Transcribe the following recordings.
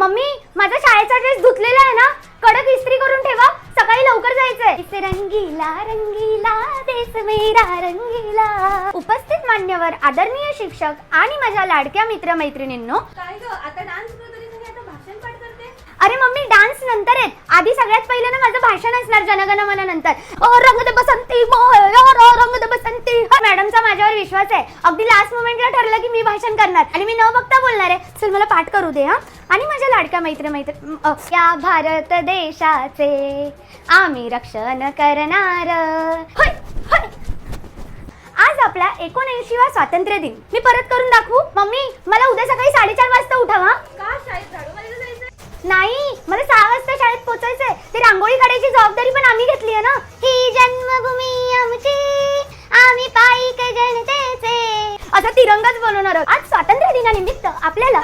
Mummy माझा शाळेचा dress धुतलेला आहे ना? कडक इस्त्री करून ठेवा. सकाळी लवकर जायचंय. इस रंगीला रंगीला देश मेरा रंगीला. उपस्थित मान्यवर आदरणीय शिक्षक आणि माझ्या लाडक्या मित्र मैत्रिणींनो काय ग? आता डान्स तरी तुम्ही आता भाषण पाठ करते? अरे मम्मी डान्स नंतर आहेत. आधी सगळ्यात पहिले ना माझं भाषण असणार जनगण मन नंतर ओ रंग दे बसंती ओ रंग दे बसंती. विश्वास आहे. अगदी लास्ट मोमेंटला ठरलं की मी भाषण करणार. आणि मी न बघता बोलणार आहे. चल मला पाठ करू दे हा? आणि माझ्या लाडक्या मैत्र मैत्र या भारत देशाचे आम्ही रक्षण करणार. होय होय. आज आपला एकोणऐंशीवा स्वातंत्र्य दिन. मी परत करून दाखवू? मम्मी मला उद्या सकाळी साडेचार वाजता उठवा का शाळेत झाडू नाही मला सहा वाजता शाळेत पोहोचायचंय ते रांगोळी काढायची जबाबदारी पण आम्ही घेतली आहे ना. आता तिरंगाच बनवणार. आहोत आज स्वातंत्र्य दिनानिमित्त आपल्याला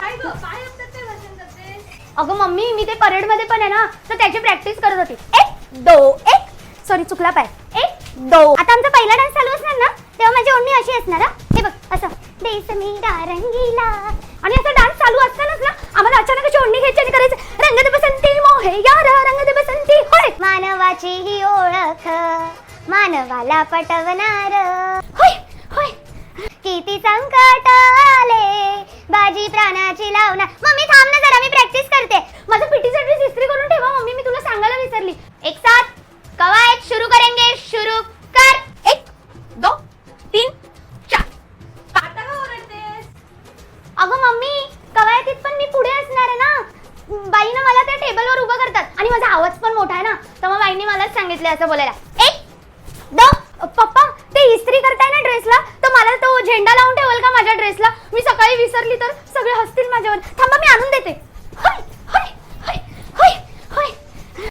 अगं मम्मी मी ते परेडमध्ये पण आहे ना तर त्याची प्रॅक्टिस करत होती. एक दो एक. सॉरी चुकला पाय. एक दो. आता आमचा पहिला डान्स चालू असणार ना तेव्हा माझी ओढणी अशी असणार हा. बघ असं. देश मेरा रंगीला. आणि असं डान्स चालू असतानाच ना आम्हाला अचानक अशी ओढणी घ्यायची आणि करायचं रंग दे बसंती मोहे यार रंग दे बसंती होय. मानवाची ही ओळख मानवाला पटवणार. होय. बाजी प्राणाची लावणार मम्मी थांब ना जरा मी प्रॅक्टिस करते. माझं पीटीचा ड्रेस इस्त्री करून ठेवा मम्मी मी तुला सांगायला विसरली. एक साथ कवायत शुरू करेंगे शुरू कर. एक दो तीन चार. आता का ओरडतेस? अगं मम्मी कवायतीत पण मी पुढे असणार आहे ना? बाईनं मला त्या टेबलवर उभं करतात. आणि माझा आवाज पण मोठा आहे ना? तर मग बाईने मलाच सांगितलं असं बोलायला. एक